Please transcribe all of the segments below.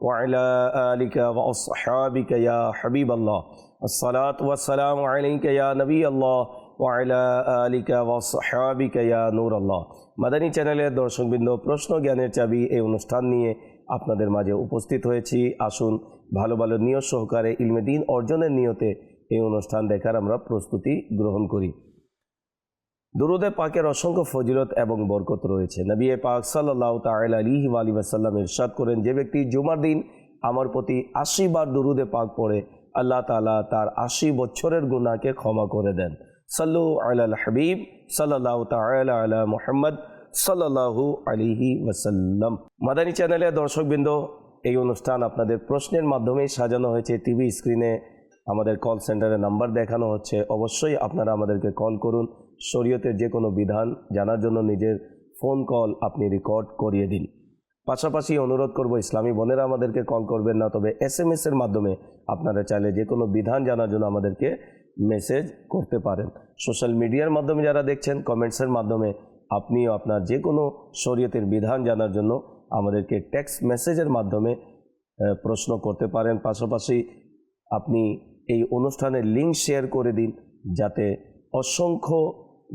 وعلى آلك وأصحابك يا حبيب الله الصلاة والسلام عليك يا نبي الله وعلى آلك وصحابك يا نور الله মাদানী চ্যানেলের দর্শকবৃন্দ প্রশ্ন জ্ঞানের চাবি এই অনুষ্ঠান নিয়ে আপনাদের মাঝে উপস্থিত হয়েছি আসুন ভালো ভালো নিয়ত সহকারে ইলমে দিন অর্জনের নিয়তে এই অনুষ্ঠান দেখার আমরা প্রস্তুতি গ্রহণ করি দুরুদে পাকের অসংখ্য ফজিলত এবং বরকত রয়েছে। নবী পাক সাল্লাহ তাল আলী আলী ওয়াসাল্লাম ইরশাদ করেন, যে ব্যক্তি জুমার দিন আমার প্রতি আশি বার দুরুদে পাক পড়ে, আল্লাহ তালা তার আশি বছরের গুণাকে ক্ষমা করে দেন। সাল্লু আল হাবিব সাল্লাহ তাল আলা মোহাম্মদ সাল্লাহু আলিহি ওয়াসাল্লাম। মাদানী চ্যানেলে দর্শকবৃন্দ, এই অনুষ্ঠান আপনাদের প্রশ্নের মাধ্যমেই সাজানো হয়েছে। টিভি স্ক্রিনে আমাদের কল সেন্টারের নাম্বার দেখানো হচ্ছে। অবশ্যই আপনারা আমাদেরকে কল করুন। শরীয়তের যে কোনো বিধান জানার জন্য নিজের ফোন কল আপনি রেকর্ড করিয়ে দিন। পাশাপাশি অনুরোধ করব, ইসলামী বোনেরা আমাদেরকে কল করবেন না, তবে এস এম এর মাধ্যমে আপনারা চাইলে যে কোনো বিধান জানার জন্য আমাদেরকে মেসেজ করতে পারেন। সোশ্যাল মিডিয়ার মাধ্যমে যারা দেখছেন কমেন্টসের মাধ্যমে আপনিও আপনার যে কোনো শরীয়তের বিধান জানার জন্য আমাদেরকে টেক্সট মেসেজের মাধ্যমে প্রশ্ন করতে পারেন। পাশাপাশি আপনি এই অনুষ্ঠানের লিঙ্ক শেয়ার করে দিন, যাতে অসংখ্য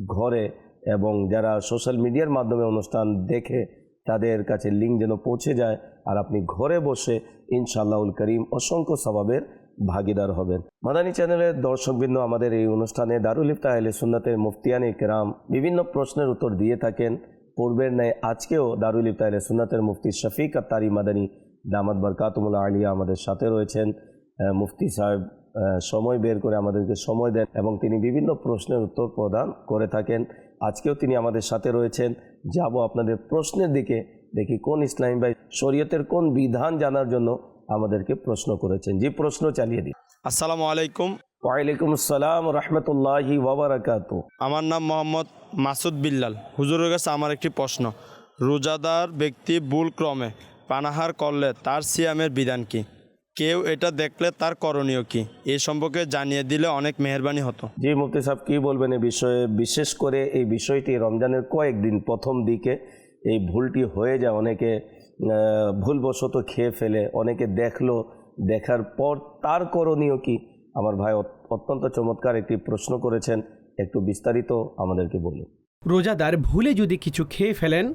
ঘরে এবং যারা সোশ্যাল মিডিয়ার মাধ্যমে অনুষ্ঠান দেখে তাদের কাছে লিঙ্ক যেন পৌঁছে যায় আর আপনি ঘরে বসে ইনশাআল্লাহুল করিম অসংখ্য স্বভাবের ভাগিদার হবেন। মাদানী চ্যানেলের দর্শকবৃন্দ আমাদের এই অনুষ্ঠানে দারুল ইফতা আহলে সুন্নাতের মুফতিয়ানে কেরাম বিভিন্ন প্রশ্নের উত্তর দিয়ে থাকেন। পূর্বের ন্যায় আজকেও দারুল ইফতা আহলে সুন্নাতের মুফতি শফিক আত্তারি মাদানী দামাদ বরকাতুমুল্লা আলিয়া আমাদের সাথে রয়েছেন। মুফতি সাহেব সময় বের করে আমাদেরকে সময় দেন এবং তিনি বিভিন্ন প্রশ্নের উত্তর প্রদান করে থাকেন। আজকেও তিনি আমাদের সাথে রয়েছেন। যাব আপনাদের প্রশ্নের দিকে দেখি কোন ইসলামী ভাই শরীয়তের কোন বিধান জানার জন্য আমাদেরকে প্রশ্ন করেছেন। যে প্রশ্ন চালিয়ে দিন। আসসালামু আলাইকুম। ওয়ালাইকুম আসসালাম রহমতুল্লাহি ওবরাকাত আমার নাম মোহাম্মদ মাসুদ বিল্লাল। হুজুরের কাছে আমার একটি প্রশ্ন। রোজাদার ব্যক্তি ভুল ক্রমে পানাহার করলে তার সিয়ামের বিধান কি? কেউ এটা দেখলে তার করণীয় কি? এ সম্পর্কে জানিয়ে দিলে অনেক মেহরবানি হতো। জি মুফতি সাহেব কী বলবেন এই বিষয়ে? বিশেষ করে এই বিষয়টি রমজানের কয়েকদিন প্রথম দিকে এই ভুলটি হয়ে যায়। অনেকে ভুলবশত খেয়ে ফেলে অনেকে দেখল দেখার পর তার করণীয় কি? আমার ভাই অত্যন্ত চমৎকার একটি প্রশ্ন করেছেন। একটু বিস্তারিত আমাদেরকে বলুন। রোজাদার ভুলে যদি কিছু খেয়ে ফেলেন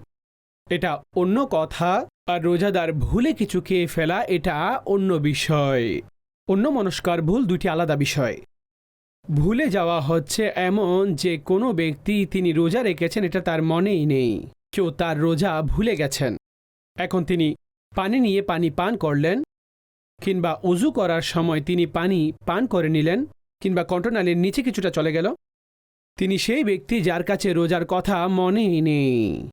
এটা অন্য কথা। আর রোজাদার ভুলে কিছু খেয়ে ফেলা এটা অন্য বিষয়। অন্য মনস্কার ভুল দুটি আলাদা বিষয়। ভুলে যাওয়া হচ্ছে এমন যে কোনো ব্যক্তি তিনি রোজা রেখেছেন, এটা তার মনেই নেই। কেউ তার রোজা ভুলে গেছেন। এখন তিনি পানি নিয়ে পানি পান করলেন, কিংবা উজু করার সময় তিনি পানি পান করে নিলেন, কিংবা কণ্ঠনালীর নিচে কিছুটা চলে গেল। তিনি সেই ব্যক্তি যার কাছে রোজার কথা মনেই নেই।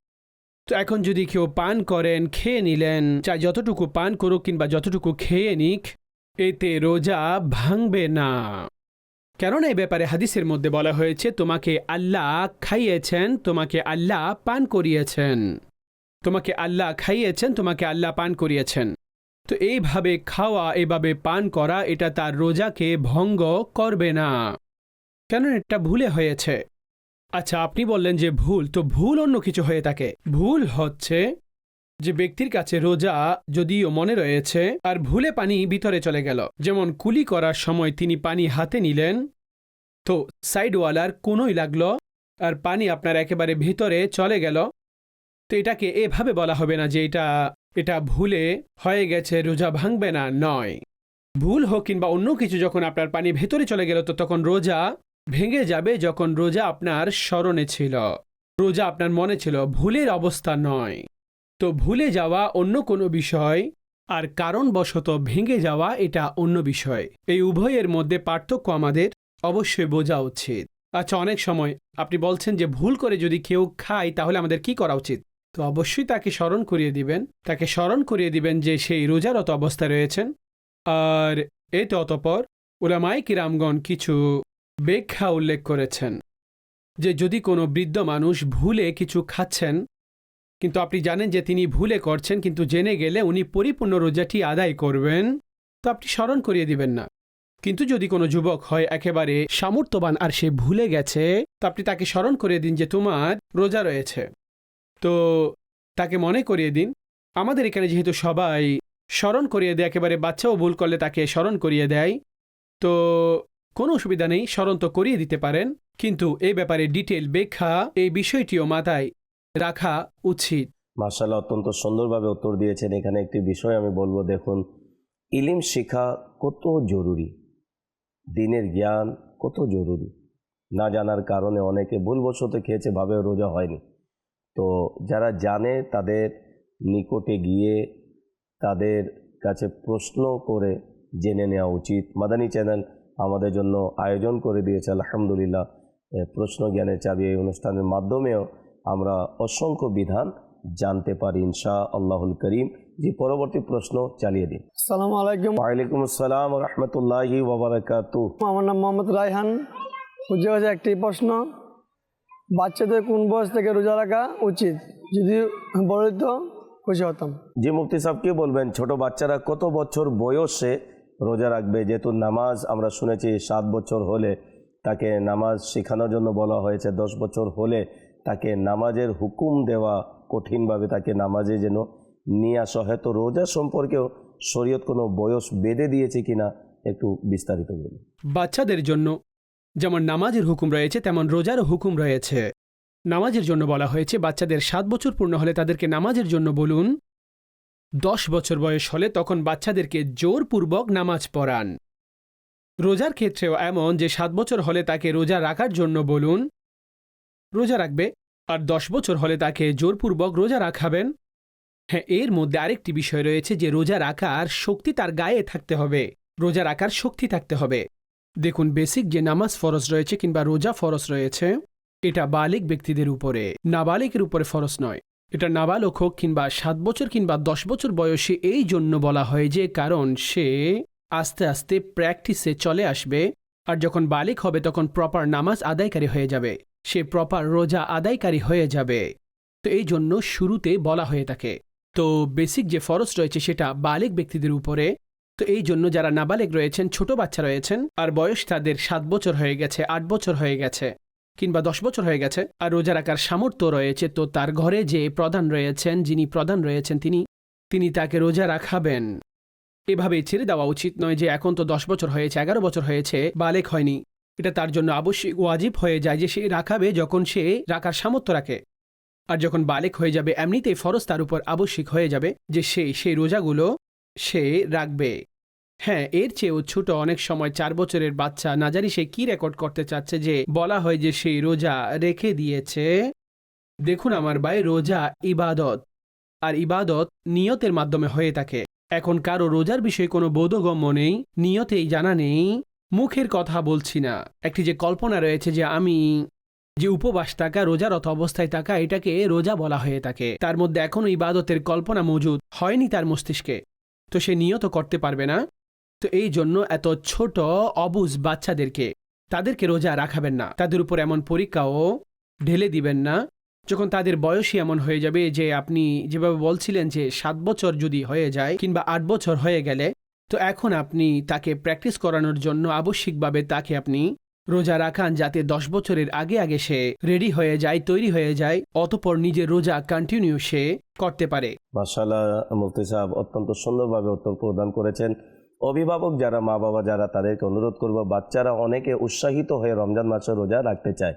তো এখন যদি কেউ পান করেন, খেয়ে নিলেন, চাই যতটুকু পান করুক কিংবা যতটুকু খেয়ে নিক, এতে রোজা ভাঙবে না। কেননা এই ব্যাপারে হাদিসের মধ্যে বলা হয়েছে, তোমাকে আল্লাহ খাইয়েছেন, তোমাকে আল্লাহ পান করিয়েছেন। তোমাকে আল্লাহ খাইয়েছেন, তোমাকে আল্লাহ পান করিয়েছেন। তো এইভাবে খাওয়া, এভাবে পান করা, এটা তার রোজাকে ভঙ্গ করবে না। কেন এটা ভুলে হয়েছে। আচ্ছা আপনি বললেন যে ভুল, তো ভুল অন্য কিছু হয়ে থাকে। ভুল হচ্ছে যে ব্যক্তির কাছে রোজা যদিও মনে রয়েছে আর ভুলে পানি ভিতরে চলে গেল। যেমন কুলি করার সময় তিনি পানি হাতে নিলেন, তো সাইডওয়ালার কোনোই লাগল, আর পানি আপনার একেবারে ভিতরে চলে গেল। তো এটাকে এভাবে বলা হবে না যে এটা এটা ভুলে হয়ে গেছে, রোজা ভাঙবে না, নয়। ভুল হোক কিংবা অন্য কিছু, যখন আপনার পানি ভেতরে চলে গেল, তো তখন রোজা ভেঙে যাবে যখন রোজা আপনার স্মরণে ছিল। রোজা আপনার মনে ছিল ভুলের অবস্থা নয়। তো ভুলে যাওয়া অন্য কোনো বিষয়, আর কারণবশত ভেঙে যাওয়া এটা অন্য বিষয়। এই উভয়ের মধ্যে পার্থক্য আমাদের অবশ্যই বোঝা উচিত। আচ্ছা অনেক সময় আপনি বলছেন যে ভুল করে যদি কেউ খায়, তাহলে আমাদের কি করা উচিত? তো অবশ্যই তাকে স্মরণ করিয়ে দিবেন। তাকে স্মরণ করিয়ে দিবেন যে সেই রোজারত অবস্থায় রয়েছেন। আর এতে অতপর ওলামাই কিরামগণ কিছু ব্যাখ্যা উল্লেখ করেছেন যে যদি কোনো বৃদ্ধ মানুষ ভুলে কিছু খাচ্ছেন, কিন্তু আপনি জানেন যে তিনি ভুলে করছেন, কিন্তু জেনে গেলে উনি পরিপূর্ণ রোজাটি আদায় করবেন, তো আপনি স্মরণ করিয়ে দিবেন না। কিন্তু যদি কোনো যুবক হয় একেবারে সামর্থ্যবান আর সে ভুলে গেছে, তো আপনি তাকে স্মরণ করিয়ে দিন যে তোমার রোজা রয়েছে। তো তাকে মনে করিয়ে দিন, আমাদের এখানে যেহেতু সবাই স্মরণ করিয়ে দেয়, একেবারে বাচ্চাও ভুল করলে তাকে স্মরণ করিয়ে দেয়, তো কোনো অসুবিধা নেই, স্মরণ তো করিয়ে দিতে পারেন। কিন্তু এই ব্যাপারে ডিটেল ব্যাখ্যা এই বিষয়টিও মাথায় রাখা উচিত। মার্শাল্লাহ অত্যন্ত সুন্দরভাবে উত্তর দিয়েছেন। এখানে একটি বিষয় আমি বলব, দেখুন, ইলিম শেখা কত জরুরি? দিনের জ্ঞান কত জরুরি? না জানার কারণে অনেকে ভুলবশত খেয়েছে ভাবে রোজা হয়নি। তো যারা জানে, তাদের নিকটে গিয়ে তাদের কাছে প্রশ্ন করে জেনে নেওয়া উচিত। মাদানী চ্যানেল আমাদের জন্য আয়োজন করে দিয়েছে আলহামদুলিল্লাহ। প্রশ্ন জ্ঞানের চাবি এই অনুষ্ঠানের মাধ্যমেও আমরা অসংখ্য বিধান জানতে পারি ইনশা আল্লাহুল করিম। যে পরবর্তী প্রশ্ন চালিয়ে দিন। সালাম আলাইকুম। ওয়ালাইকুম আসসালাম রহমতুল্লাহি ওবরাকাতু আমার নাম মোহাম্মদ রায়হান। হচ্ছে একটি প্রশ্ন। বাচ্চাদের কোন বয়স থেকে রোজা রাখা উচিত? যদি বড় তো খুশি হতাম। যে মুফতি সাহেব কি বলবেন ছোট বাচ্চারা কত বছর বয়সে রোজা রাখবে। যেহেতু নামাজ আমরা শুনেছি সাত বছর হলে তাকে নামাজ শেখানোর জন্য বলা হয়েছে। দশ বছর হলে তাকে নামাজের হুকুম দেওয়া কঠিনভাবে তাকে নামাজে যেন নিয়ে আসা হয়। তো রোজা সম্পর্কেও শরীয়ত কোনো বয়স বেঁধে দিয়েছে কিনা একটু বিস্তারিত বলুন। বাচ্চাদের জন্য যেমন নামাজের হুকুম রয়েছে, তেমন রোজারও হুকুম রয়েছে। নামাজের জন্য বলা হয়েছে, বাচ্চাদের সাত বছর পূর্ণ হলে তাদেরকে নামাজের জন্য বলুন দশ বছর বয়স হলে তখন বাচ্চাদেরকে জোরপূর্বক নামাজ পড়ান। রোজার ক্ষেত্রেও এমন যে সাত বছর হলে তাকে রোজা রাখার জন্য বলুন, রোজা রাখবে, আর দশ বছর হলে তাকে জোরপূর্বক রোজা রাখাবেন? হ্যাঁ এর মধ্যে আরেকটি বিষয় রয়েছে যে রোজা রাখার শক্তি তার গায়ে থাকতে হবে। রোজা রাখার শক্তি থাকতে হবে। দেখুন, বেসিক যে নামাজ ফরজ রয়েছে কিংবা রোজা ফরজ রয়েছে, এটা বালিক ব্যক্তিদের উপরে। নাবালিকের উপরে ফরজ নয়। এটা নাবালক হোক কিংবা সাত বছর কিংবা দশ বছর বয়সে এই জন্য বলা হয় যে, কারণ সে আস্তে আস্তে প্র্যাকটিসে চলে আসবে আর যখন বালিক হবে তখন প্রপার নামাজ আদায়কারী হয়ে যাবে। সে প্রপার রোজা আদায়কারী হয়ে যাবে। তো এই জন্য শুরুতে বলা হয়ে থাকে। তো বেসিক যে ফরজ রয়েছে সেটা বালিক ব্যক্তিদের উপরে। তো এই জন্য যারা নাবালেগ রয়েছেন, ছোট বাচ্চা রয়েছেন, আর বয়স তাদের সাত বছর হয়ে গেছে, আট বছর হয়ে গেছে। কিংবা দশ বছর হয়ে গেছে, আর রোজা রাখার সামর্থ্য রয়েছে, তো তার ঘরে যে প্রধান রয়েছেন, যিনি প্রধান রয়েছেন, তিনি তিনি তাকে রোজা রাখাবেন। এভাবে ছেড়ে দেওয়া উচিত নয় যে এখন তো দশ বছর হয়েছে, এগারো বছর হয়েছে, বালেক হয়নি। এটা তার জন্য আবশ্যিক, ওয়াজিব হয়ে যায় যে সে রাখাবে যখন সে রাখার সামর্থ্য রাখে। আর যখন বালেক হয়ে যাবে, এমনিতেই ফরজ তার উপর আবশ্যিক হয়ে যাবে যে সে সেই রোজাগুলো সে রাখবে। হ্যাঁ এর চেয়েও ছোট অনেক সময় চার বছরের বাচ্চা, না জানি সে কি রেকর্ড করতে চাচ্ছে যে বলা হয় যে সেই রোজা রেখে দিয়েছে। দেখুন আমার ভাই, রোজা ইবাদত। আর ইবাদত নিয়তের মাধ্যমে হয়ে থাকে। এখন কারও রোজার বিষয়ে কোনো বোধগম্য নেই, নিয়তেই জানা নেই, মুখের কথা বলছি না। একটি যে কল্পনা রয়েছে যে আমি যে উপবাস থাকা, রোজারত অবস্থায় থাকা, এটাকে রোজা বলা হয়ে থাকে। তার মধ্যে এখনও ইবাদতের কল্পনা মজুদ, হয়নি তার মস্তিষ্কে। তো সে নিয়ত করতে পারবে না। তো এই জন্য এত ছোট, অবুজ বাচ্চাদেরকে তাদেরকে রোজা রাখাবেন না। তাদের উপর এমন পরীক্ষাও ঢেলে দিবেন না। যখন তাদের বয়সই এমন হয়ে যাবে যে আপনি যেভাবে বলছিলেন যে সাত বছর যদি হয়ে যায় কিংবা আট বছর হয়ে গেলে, তো এখন আপনি তাকে প্র্যাকটিস করানোর জন্য আবশ্যিকভাবে তাকে আপনি রোজা রাখান যাতে দশ বছরের আগে আগে সে রেডি হয়ে যায়, তৈরি হয়ে যায়, অতপর নিজের রোজা কন্টিনিউ সে করতে পারে। মাসাল্লাহ মুফতি সাহেব অত্যন্ত সুন্দরভাবে উত্তর প্রদান করেছেন। অভিভাবক যারা, মা বাবা যারা তাদেরকে অনুরোধ করব, বাচ্চারা অনেকে উৎসাহিত হয়ে রমজান মাসে রোজা রাখতে চায়।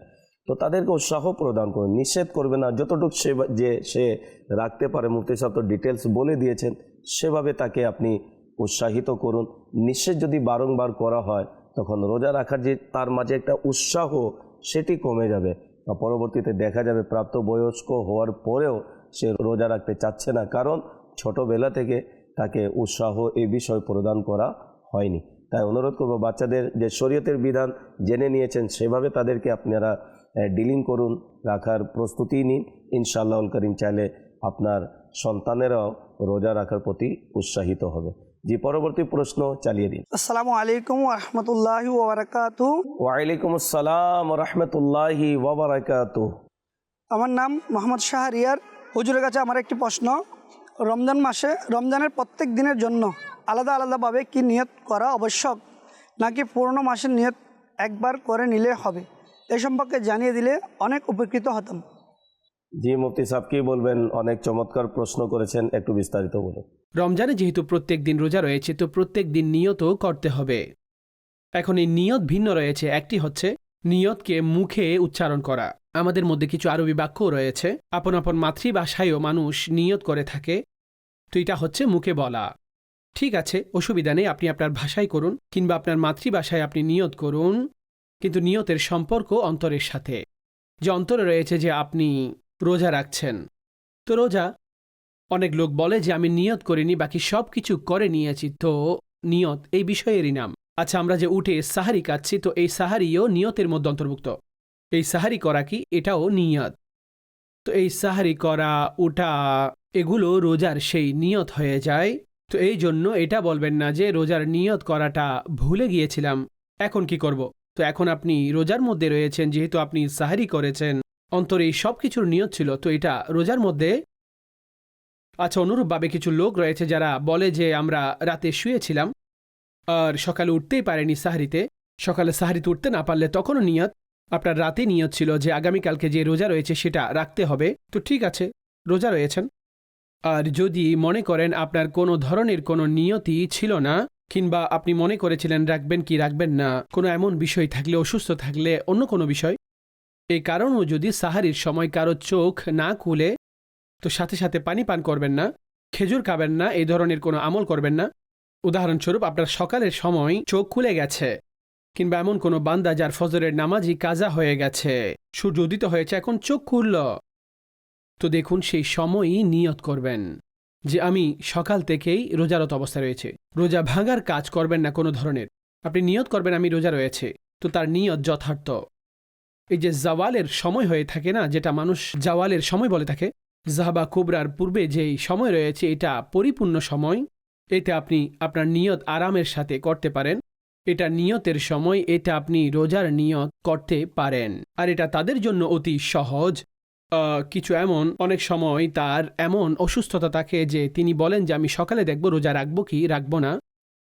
তো তাদেরকে উৎসাহ প্রদান করুন, নিষেধ করবে না, যতটুকু সে যে সে রাখতে পারে, মুফতি সাহেব তো ডিটেলস বলে দিয়েছেন, সেভাবে তাকে আপনি উৎসাহিত করুন। নিষেধ যদি বারংবার করা হয়, তখন রোজা রাখার যে তার মাঝে একটা উৎসাহ, সেটি কমে যাবে। বা পরবর্তীতে দেখা যাবে প্রাপ্তবয়স্ক হওয়ার পরেও সে রোজা রাখতে চাচ্ছে না। কারণ ছোটবেলা থেকে তাকে উৎসাহ এই বিষয় প্রদান করা হয়নি। তাই অনুরোধ করব বাচ্চাদের যে শরীয়তের বিধান জেনে নিয়েছেন সেভাবে তাদেরকে আপনারা ডিলিং করুন রাখার প্রস্তুতি নিন। ইনশাআল্লাহ করিম চাইলে আপনার সন্তানেরাও রোজা রাখার প্রতি উৎসাহিত হবে। জি পরবর্তী প্রশ্ন চালিয়ে দিন। আসসালামু আলাইকুম রহমতুল্লাহ ওবরাকাতু ওয়ালাইকুম আসসালাম রহমতুল্লাহি ওবরাকাতু আমার নাম মোহাম্মদ শাহরিয়ার। হুজুরের কাছে আমার একটি প্রশ্ন। রমজান মাসে রমজানের প্রত্যেক দিনের জন্য আলাদা আলাদাভাবে কি নিয়ত করা আবশ্যক নাকি পুরনো মাসের নিয়ত একবার করে নিলে হবে? এ সম্পর্কে জানিয়ে দিলে অনেক উপকৃত হতাম। জি মুফতি সাহেব কি বলবেন? অনেক চমৎকার প্রশ্ন করেছেন একটু বিস্তারিত বলুন। রমজানে যেহেতু প্রত্যেক দিন রোজা রয়েছে তো প্রত্যেক দিন নিয়তও করতে হবে। এখন এই নিয়ত ভিন্ন রয়েছে। একটি হচ্ছে নিয়তকে মুখে উচ্চারণ করা। আমাদের মধ্যে কিছু আরবি বাক্যও রয়েছে। আপন আপন মাতৃভাষায়ও মানুষ নিয়ত করে থাকে। তো এটা হচ্ছে মুখে বলা। ঠিক আছে, অসুবিধা নেই, আপনি আপনার ভাষায় করুন, কিংবা আপনার মাতৃভাষায় আপনি নিয়ত করুন, কিন্তু নিয়তের সম্পর্ক অন্তরের সাথে। যে অন্তরে রয়েছে যে আপনি রোজা রাখছেন। তো রোজা, অনেক লোক বলে যে আমি নিয়ত করিনি, বাকি সব কিছু করে নিয়েছি, তো নিয়ত, এই বিষয়েরই নাম। আচ্ছা আমরা যে উঠে সাহারি কাচ্ছি তো এই সাহারিও নিয়তের মধ্যে অন্তর্ভুক্ত। এই সাহারি করা কি? এটাও নিয়ত। তো এই সাহারি করা উঠা এগুলো রোজার সেই নিয়ত হয়ে যায়। তো এই জন্য এটা বলবেন না যে রোজার নিয়ত করাটা ভুলে গিয়েছিলাম। এখন কি করব? তো এখন আপনি রোজার মধ্যে রয়েছেন, যেহেতু আপনি সাহারি করেছেন। অন্তরে সব কিছুর নিয়ত ছিল, তো এটা রোজার মধ্যে আচ্ছা অনুরূপভাবে কিছু লোক রয়েছে যারা বলে যে আমরা রাতে শুয়েছিলাম আর সকালে উঠতেই পারেনি সাহারিতে। সকালে সাহারিতে উঠতে না পারলে তখনও নিয়ত, আপনার রাতে নিয়ত ছিল যে আগামীকালকে যে রোজা রয়েছে সেটা রাখতে হবে। তো ঠিক আছে, রোজা রয়েছেন। আর যদি মনে করেন আপনার কোনো ধরনের কোনো নিয়তি ছিল না, কিংবা আপনি মনে করেছিলেন রাখবেন কি রাখবেন না, কোনো এমন বিষয় থাকলে, অসুস্থ থাকলে অন্য কোনো বিষয়? এই কারণও যদি সাহারির সময় কারও চোখ না খুলে, তো সাথে সাথে পানি পান করবেন না, খেজুর খাবেন না এই ধরনের কোনো আমল করবেন না। উদাহরণস্বরূপ, আপনার সকালের সময় চোখ খুলে গেছে, কিংবা এমন কোনো বান্দা যার ফজরের নামাজই কাজা হয়ে গেছে, সূর্য উদিত হয়েছে, এখন চোখ খুলল। তো দেখুন, সেই সময়ই নিয়ত করবেন যে আমি সকাল থেকেই রোজারত অবস্থা রয়েছে। রোজা ভাঙার কাজ করবেন না কোনো ধরনের। আপনি নিয়ত করবেন, আমি রোজা রয়েছে। তো তার নিয়ত যথার্থ। এই যে জাওয়ালের সময় হয়ে থাকে না, যেটা মানুষ জাওয়ালের সময় বলে থাকে, জাহাবা কুবরার পূর্বে যেই সময় রয়েছে, এটা পরিপূর্ণ সময়। এতে আপনি আপনার নিয়ত আরামের সাথে করতে পারেন। এটা নিয়তের সময়, এটা আপনি রোজার নিয়ত করতে পারেন। আর এটা তাদের জন্য অতি সহজ। কিছু এমন অনেক সময় তার এমন অসুস্থতা থাকে যে তিনি বলেন যে আমি সকালে দেখব রোজা রাখব কি? রাখব না।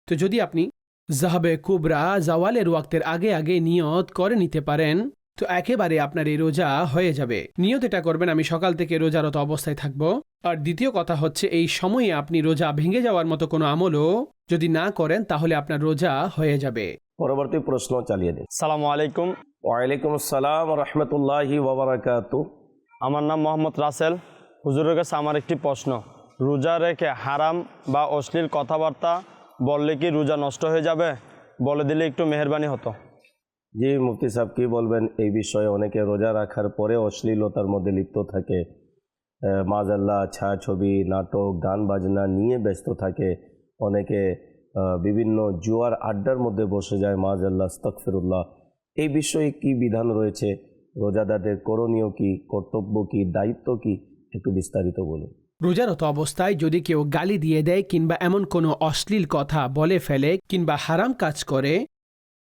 তো যদি আপনি জাহাবে কুবরা জাওয়ালের ওয়াক্তের আগে আগে নিয়ত করে নিতে পারেন তো একেবারে আপনার এই রোজা হয়ে যাবে। নিয়ত এটা করবেন আমি সকাল থেকে রোজারত অবস্থায় থাকব। আর দ্বিতীয় কথা হচ্ছে এই সময়ে আপনি রোজা ভেঙে যাওয়ার মতো কোনো আমলও যদি না করেন তাহলে আপনার রোজা হয়ে যাবে। পরবর্তী প্রশ্ন চালিয়ে দিন সালাম আলাইকুম। ওয়ালাইকুম আসসালাম রহমতুল্লাহি ওবরাকাতু আমার নাম মোহাম্মদ রাসেল। হুজুরের কাছে আমার একটি প্রশ্ন। রোজা রেখে হারাম বা অশ্লীল কথাবার্তা বললে কি রোজা নষ্ট হয়ে যাবে? বলে দিলে একটু মেহরবানি হতো। জি মুফতি সাহেব কি বলবেন? এই বিষয়ে অনেকে রোজা রাখার পরে অশ্লীলতার মধ্যে লিপ্ত থাকে। আহ, মাজাল্লাহ ছায়াছবি নাটক গান বাজনা নিয়ে ব্যস্ত থাকে। অনেকে বিভিন্ন জুয়ার আড্ডার মধ্যে বসে যায়। মাজাল্লাহ স্তকফিরুল্লাহ এই বিষয়ে কি বিধান রয়েছে? রোজাদারদের করণীয় কি, কর্তব্য কি, দায়িত্ব কি, একটু বিস্তারিত বলুন। রোজারত অবস্থায় যদি কেউ গালি দিয়ে দেয় কিংবা এমন কোনো অশ্লীল কথা বলে ফেলে কিংবা হারাম কাজ করে,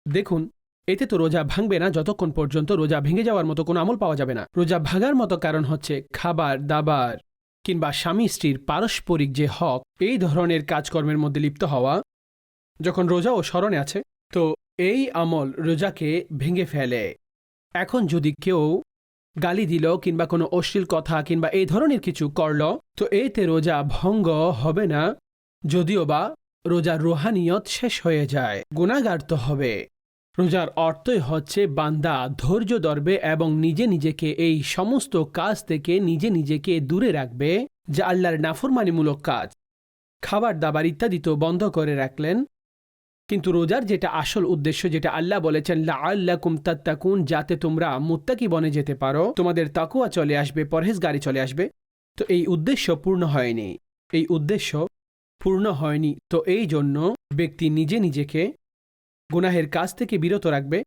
দেখুন, এতে তো রোজা ভাঙবে না, যতক্ষণ পর্যন্ত রোজা ভেঙে যাওয়ার মতো কোনো আমল পাওয়া যাবে না। রোজা ভাঙার মতো কারণ হচ্ছে খাবার, দাবার কিংবা স্বামী স্ত্রীর পারস্পরিক যে হক, এই ধরনের কাজকর্মের মধ্যে লিপ্ত হওয়া, যখন রোজা ও স্মরণে আছে, তো এই আমল রোজাকে ভেঙে ফেলে। এখন যদি কেউ গালি দিল কিংবা কোনো অশ্লীল কথা কিংবা এই ধরনের কিছু করল, তো এতে রোজা ভঙ্গ হবে না, যদিও বা রোজার রোহানিয়ত শেষ হয়ে যায় গুণাগার তো হবে। রোজার অর্থই হচ্ছে বান্দা ধৈর্য ধরবে এবং নিজে নিজেকে এই সমস্ত কাজ থেকে নিজে নিজেকে দূরে রাখবে, যা আল্লাহর নাফরমানিমূলক কাজ। খাবার দাবার ইত্যাদি তো বন্ধ করে রাখলেন কিন্তু রোজার যেটা আসল উদ্দেশ্য, যেটা আল্লাহ বলেছেন লা আল্লাহ কুমতাত্তাকুন যাতে তোমরা মুত্তাকি বনে যেতে পারো, তোমাদের তাকুয়া চলে আসবে পরহেজ গাড়ি চলে আসবে। তো এই উদ্দেশ্য পূর্ণ হয়নি। এই উদ্দেশ্য পূর্ণ হয়নি। তো এই জন্য ব্যক্তি নিজে নিজেকে গুনাহের কাজ থেকে বিরত রাখবে।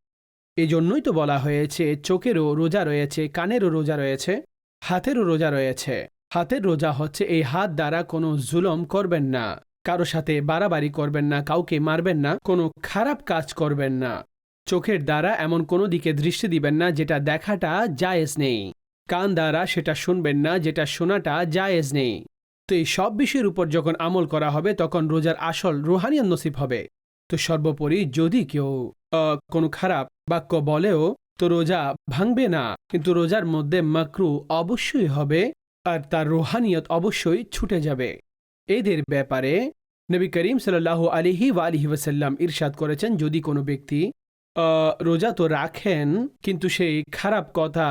এই জন্যই তো বলা হয়েছে, চোখেরও রোজা রয়েছে, কানেরও রোজা রয়েছে, হাতেরও রোজা রয়েছে। হাতের রোজা হচ্ছে এই হাত দ্বারা কোনো জুলম করবেন না। কারও সাথে বাড়াবাড়ি করবেন না, কাউকে মারবেন না, কোনো খারাপ কাজ করবেন না। চোখের দ্বারা এমন কোনো দিকে দৃষ্টি দিবেন না যেটা দেখাটা জায়েজ নেই। কান দ্বারা সেটা শুনবেন না যেটা শোনাটা জায়েজ নেই। তো এই সব বিষয়ের উপর যখন আমল করা হবে, তখন রোজার আসল রুহানিয়ান নসিব হবে। তো সর্বোপরি যদি কেউ কোনো খারাপ বাক্য বলেও, তো রোজা ভাঙবে না। কিন্তু রোজার মধ্যে মাকরু অবশ্যই হবে, আর তার রুহানিয়ত অবশ্যই ছুটে যাবে। এদের ব্যাপারে নবী করিম সাল্লাহ আলিহি ওয়া আলিহি ওয়াসাল্লাম ইরশাদ করেছেন, যদি কোনো ব্যক্তি রোজা তো রাখেন, কিন্তু সেই খারাপ কথা,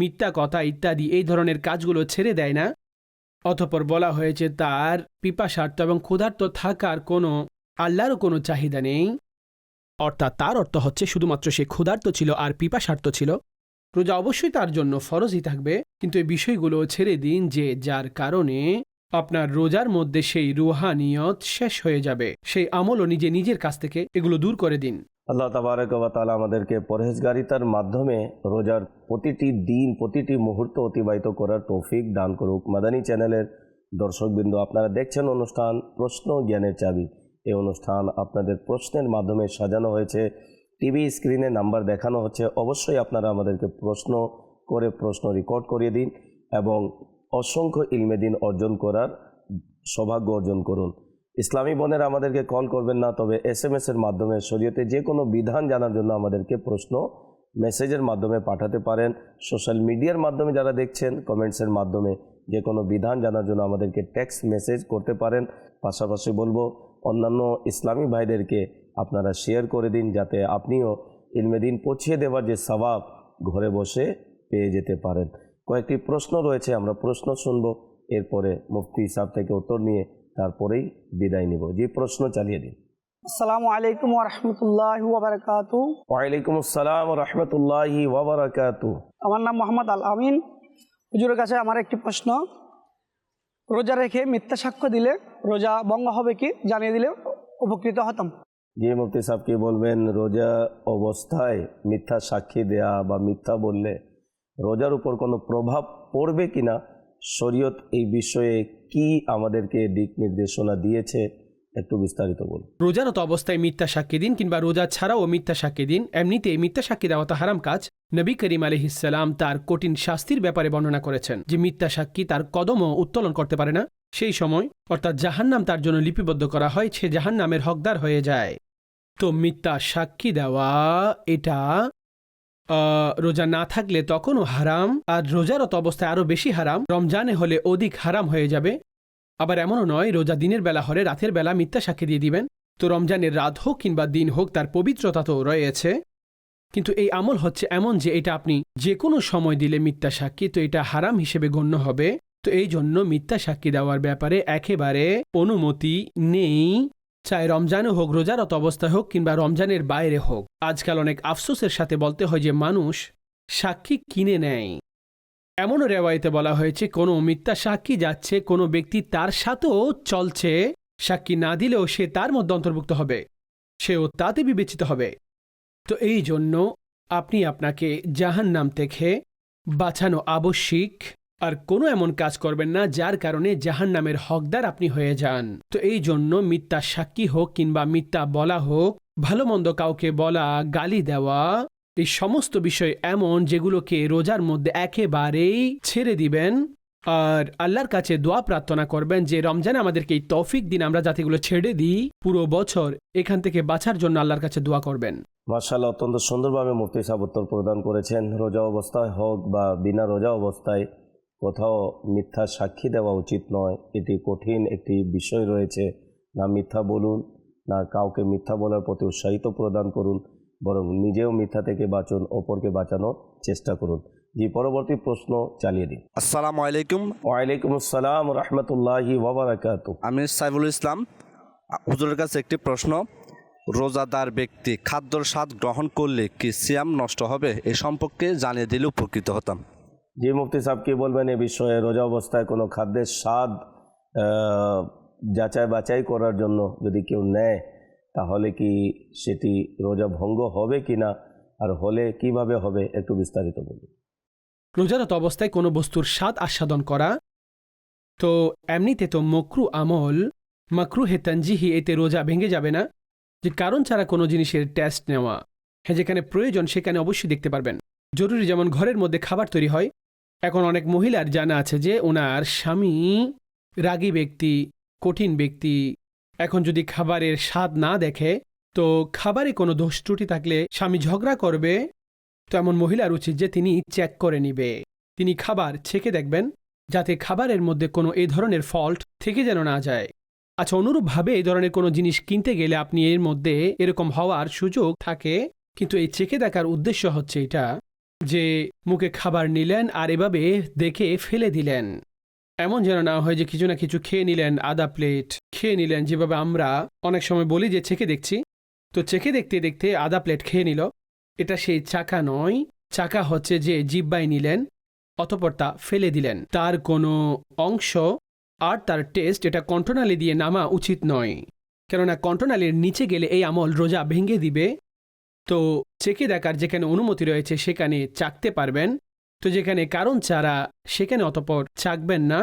মিথ্যা কথা ইত্যাদি এই ধরনের কাজগুলো ছেড়ে দেয় না, অতপর বলা হয়েছে তার পিপাসার্থ এবং ক্ষুধার্ত থাকার কোনো, আল্লাহরও কোনো চাহিদা নেই। অর্থাৎ তার অর্থ হচ্ছে শুধুমাত্র সে ক্ষুধার্ত ছিল আর পিপাসার্থ ছিল। রোজা অবশ্যই তার জন্য ফরজই থাকবে, কিন্তু এই বিষয়গুলো ছেড়ে দিন যে যার কারণে আপনার রোজার মধ্যে সেই রুহানিয়ত শেষ হয়ে যাবে। সেই আমলও নিজে নিজের কাছ থেকে এগুলো দূর করে দিন। আল্লাহ তাবারক তাআলা আমাদেরকে পরহেজগারিতার মাধ্যমে রোজার প্রতিটি দিন, প্রতিটি মুহূর্ত অতিবাহিত করার তৌফিক দান করুক। মাদানী চ্যানেলের দর্শকবৃন্দ, আপনারা দেখছেন অনুষ্ঠান প্রশ্ন জ্ঞানের চাবি। এই অনুষ্ঠান আপনাদের প্রশ্নের মাধ্যমে সাজানো হয়েছে। টিভি স্ক্রিনে নাম্বার দেখানো হচ্ছে। অবশ্যই আপনারা আমাদেরকে প্রশ্ন করে প্রশ্ন রেকর্ড করিয়ে দিন এবং অসংখ্য ইলমে দিন অর্জন করার সৌভাগ্য অর্জন করুন। ইসলামী বোনেরা আমাদেরকে কল করবেন না, তবে এস এম এর মাধ্যমে, শরীয়তে যে কোনো বিধান জানার জন্য আমাদেরকে প্রশ্ন মেসেজের মাধ্যমে পাঠাতে পারেন। সোশ্যাল মিডিয়ার মাধ্যমে যারা দেখছেন কমেন্টসের মাধ্যমে যে কোনো বিধান জানার জন্য আমাদেরকে টেক্সট মেসেজ করতে পারেন। পাশাপাশি বলব, অন্যান্য ইসলামী ভাইদেরকে আপনারা শেয়ার করে দিন, যাতে আপনিও ইলমেদিন পৌঁছিয়ে দেওয়ার যে সবাব ঘরে বসে পেয়ে যেতে পারেন। কয়েকটি প্রশ্ন রয়েছে আমরা প্রশ্ন শুনব। এরপরে মুফতি সাহেব থেকে উত্তর নিয়ে তারপরেই বিদায় নিব। যে প্রশ্ন চালিয়ে দিন। আসসালামু আলাইকুম ওরহমতুল্লাহ ওবরাকাতু ওয়ালাইকুম আসসালাম রহমতুল্লাহি ওবরাকাতু আমার নাম মোহাম্মদ আল আমিন। হুজুরের কাছে আমার একটি প্রশ্ন। রোজা রেখে মিথ্যা সাক্ষ্য দিলে রোজা ভঙ্গ হবে কি? জানিয়ে দিলে উপকৃত হতাম। যে মুফতি সাহেব কি বলবেন? রোজা অবস্থায় মিথ্যা সাক্ষী দেয়া বা মিথ্যা বললে রোজার উপর কোনো প্রভাব পড়বে কিনা শরীয়ত এই বিষয়ে কি আমাদেরকে দিক নির্দেশনা দিয়েছে? একটু বিস্তারিত বলুন। রোজারত অবস্থায় মিথ্যা সাক্ষী দিন কিংবা রোজা ছাড়াও মিথ্যা সাক্ষী দিন এমনিতে মিথ্যা সাক্ষী দেওয়া তো হারাম কাজ, নবী করিম আলহিসাল্লাম তার কঠিন শাস্তির ব্যাপারে বর্ণনা করেছেন যে মিথ্যা সাক্ষী তার কদমও উত্তোলন করতে পারে না, সেই সময় অর্থাৎ জাহান্নাম তার জন্য লিপিবদ্ধ করা হয়, সে জাহান্নামের হকদার হয়ে যায়। তো মিথ্যা সাক্ষী দেওয়া, এটা রোজা না থাকলে তখনও হারাম, আর রোজারত অবস্থায় আরও বেশি হারাম। রমজানে হলে অধিক হারাম হয়ে যাবে। আবার এমনও নয়, রোজা দিনের বেলা হলে রাতের বেলা মিথ্যা সাক্ষী দিয়ে দিবেন। তো রমজানের রাত হোক কিংবা দিন হোক, তার পবিত্রতা তো রয়েছে। কিন্তু এই আমল হচ্ছে এমন যে এটা আপনি যে কোনো সময় দিলে মিথ্যা সাক্ষী, তো এটা হারাম হিসেবে গণ্য হবে। তো এই জন্য মিথ্যা সাক্ষী দেওয়ার ব্যাপারে একেবারে অনুমতি নেই। চাই রমজানে হোক, রোজারত অবস্থায় হোক কিংবা রমজানের বাইরে হোক, আজকাল অনেক আফসোসের সাথে বলতে হয় যে মানুষ সাক্ষী কিনে নেয়। এমনও রেওয়ায়তে বলা হয়েছে, কোনো মিথ্যা সাক্ষী যাচ্ছে, কোনো ব্যক্তি তার সাথেও চলছে, সাক্ষী না দিলেও সে তার মধ্যে অন্তর্ভুক্ত হবে, সেও তাতে বিবেচিত হবে। তো এই জন্য আপনি আপনাকে জাহান নাম থেকে বাঁচানো আবশ্যিক। আর কোনো এমন কাজ করবেন না যার কারণে জাহান নামের হকদার আপনি হয়ে যান। তো এই জন্য মিথ্যা সাক্ষী হোক কিংবা মিথ্যা বলা হোক, ভালো মন্দ কাউকে বলা, গালি দেওয়া, এই সমস্ত বিষয় এমন যেগুলোকে রোজার মধ্যে একেবারেই ছেড়ে দিবেন আর আল্লাহর কাছে দোয়া প্রার্থনা করবেন যে রমজানে আমাদেরকে এই তৌফিক দিন আমরা যাতে এগুলো ছেড়ে দিই, পুরো বছর এখান থেকে বাঁচার জন্য আল্লাহর কাছে দোয়া করবেন। মার্শাল্লাহ অত্যন্ত সুন্দরভাবে মুফতি উত্তর প্রদান করেছেন। রোজা অবস্থায় হোক বা বিনা রোজা অবস্থায় কোথাও মিথ্যা সাক্ষী দেওয়া উচিত নয়। এটি কঠিন একটি বিষয় রয়েছে। না মিথ্যা বলুন না কাউকে মিথ্যা বলার প্রতি উৎসাহিত প্রদান করুন বরং নিজেও মিথ্যা থেকে বাঁচুন অপরকে বাঁচানোর চেষ্টা করুন। জি পরবর্তী প্রশ্ন চালিয়ে দিন আসসালামু আলাইকুম। ওয়ালাইকুম আসসালাম রহমতুল্লাহি ওবরাকাত আমি সাইফুল ইসলাম। হুজুরের কাছে একটি প্রশ্ন। রোজাদার ব্যক্তি খাদ্যর স্বাদ গ্রহণ করলে কি সিয়াম নষ্ট হবে? এ সম্পর্কে জানিয়ে দিলে উপকৃত হতাম। জি মুফতি সাহেব কি বলবেন, এ বিষয়ে রোজা অবস্থায় কোনো খাদ্যের স্বাদ যাচাই বাছাই করার জন্য যদি কেউ নেয়, তাহলে কি সেটি রোজা ভঙ্গ হবে কি না আর হলে কীভাবে হবে? একটু বিস্তারিত বলুন। রোজারত অবস্থায় কোনো বস্তুর স্বাদ আস্বাদন করা? তো এমনিতে তো মকরু আমল, মাকরু হে তানজিহি, এতে রোজা ভেঙে যাবে না? যে কারণ ছাড়া কোনো জিনিসের টেস্ট নেওয়া। হ্যাঁ যেখানে প্রয়োজন সেখানে অবশ্যই দেখতে পারবেন। জরুরি যেমন ঘরের মধ্যে খাবার তৈরি হয়, এখন অনেক মহিলার জানা আছে যে ওনার স্বামী রাগী ব্যক্তি, কঠিন ব্যক্তি। এখন যদি খাবারের স্বাদ না দেখে, তো খাবারে কোনো দোষ ত্রুটি থাকলে স্বামী ঝগড়া করবে। তো এমন মহিলার উচিত যে তিনি চেক করে নিবে। তিনি খাবার ছেঁকে দেখবেন, যাতে খাবারের মধ্যে কোনো এই ধরনের ফল্ট থেকে যেন না যায়। আচ্ছা অনুরূপভাবে এই ধরনের কোনো জিনিস কিনতে গেলে আপনি এর মধ্যে এরকম হওয়ার সুযোগ থাকে, কিন্তু এই চেকে দেখার উদ্দেশ্য হচ্ছে এটা। যে মুখে খাবার নিলেন আর এভাবে দেখে ফেলে দিলেন। এমন যেন না হয় যে কিছু না কিছু খেয়ে নিলেন আধা প্লেট খেয়ে নিলেন, যেভাবে আমরা অনেক সময় বলি যে চেখে দেখছি। তো চেখে দেখতে দেখতে আধা প্লেট খেয়ে নিল। এটা সেই চাকা নয়, চাকা হচ্ছে যে জিব্বাই নিলেন, অতপর তা ফেলে দিলেন। তার কোনো অংশ আর তার টেস্ট এটা কন্ট্রোনালি দিয়ে নামা উচিত নয়। কেননা কন্ট্রোনালির নিচে গেলে এই আমল রোজা ভেঙে দিবে। তো চেকে দেখার যেখানে অনুমতি রয়েছে সেখানে চাকতে পারবেন। তো যেখানে কারণ ছাড়া সেখানে অতপর চাকবেন না।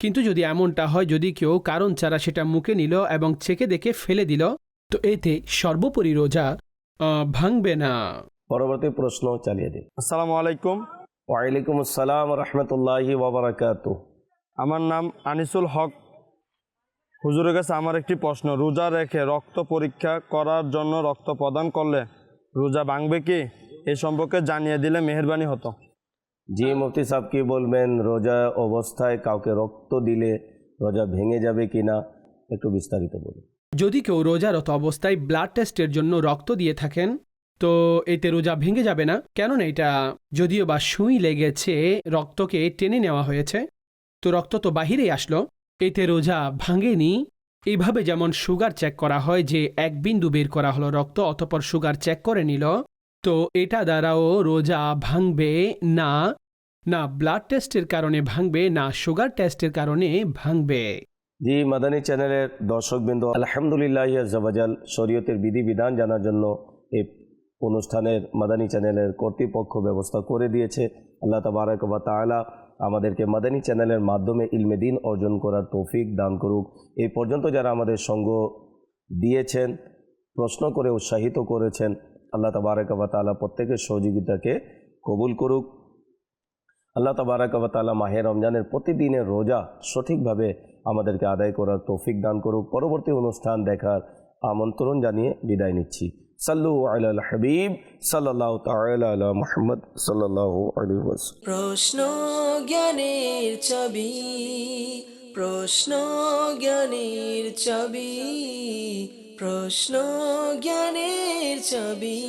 কিন্তু যদি এমনটা হয় যদি কেউ কারণ ছাড়া সেটা মুখে নিল এবং চেকে দেখে ফেলে দিল তো এতে সর্বোপরি রোজা ভাঙবে না। পরবর্তী প্রশ্ন চালিয়ে দিন। আসসালামু আলাইকুম। ওয়ালাইকুম আসসালাম রহমতুল্লাহি ওবরাকাত আমার নাম আনিসুল হক। হুজুরের কাছে আমার একটি প্রশ্ন। রোজা রেখে রক্ত পরীক্ষা করার জন্য রক্ত প্রদান করলে রোজা ভাঙবে কি? এ সম্পর্কে জানিয়ে দিলে মেহরবানি হতো। জি মুফতি সাহেব কি বলবেন? রোজা অবস্থায় কাউকে রক্ত দিলে রোজা ভেঙে যাবে কিনা একটু বিস্তারিত বলুন। যদি কেউ রোজারত অবস্থায় ব্লাড টেস্টের জন্য রক্ত দিয়ে থাকেন তো এতে রোজা ভেঙে যাবে না? কেননা এটা যদিও বা সুই লেগেছে রক্তকে টেনে নেওয়া হয়েছে তো রক্ত তো বাহিরেই আসলো এতে রোজা ভাঙেনি। এইভাবে যেমন সুগার চেক করা হয় যে এক বিন্দু বের করা হলো রক্ত অতপর সুগার চেক করে নিল, তো এটা দ্বারাও রোজা ভাঙবে না না ব্লাড টেস্টের কারণে ভাঙবে, না সুগার টেস্টের কারণে ভাঙবে। জি, মাদানী চ্যানেলের দর্শকবৃন্দ, আলহামদুলিল্লাহ জবাজাল শরীয়তের বিধিবিধান জানার জন্য এই অনুষ্ঠানের মাদানী চ্যানেলের কর্তৃপক্ষ ব্যবস্থা করে দিয়েছে। আল্লাহ তাবারক বা তাআলা আমাদেরকে মাদানী চ্যানেলের মাধ্যমে ইলমে দিন অর্জন করার তৌফিক দান করুক। এই পর্যন্ত যারা আমাদের সঙ্গ দিয়েছেন, প্রশ্ন করে উৎসাহিত করেছেন, আল্লাহ তাবারক বা তাআলা প্রত্যেকের সহযোগিতাকে কবুল করুক। আল্লাহ তাবারাক ওয়া তাআলা মাহে রমজানের প্রতিদিনের রোজা সঠিকভাবে আমাদেরকে আদায় করার তৌফিক দান করুক। পরবর্তী অনুষ্ঠান দেখার আমন্ত্রণ জানিয়ে বিদায় নিচ্ছি। সাল্লু আলাল হাবিব, সাল্লাল্লাহু তাআলা আলা মুহাম্মদ আলাইহি ওয়াসাল্লাম। প্রশ্ন জ্ঞানের ছবি, প্রশ্ন জ্ঞানের ছবি, প্রশ্ন জ্ঞানের ছবি।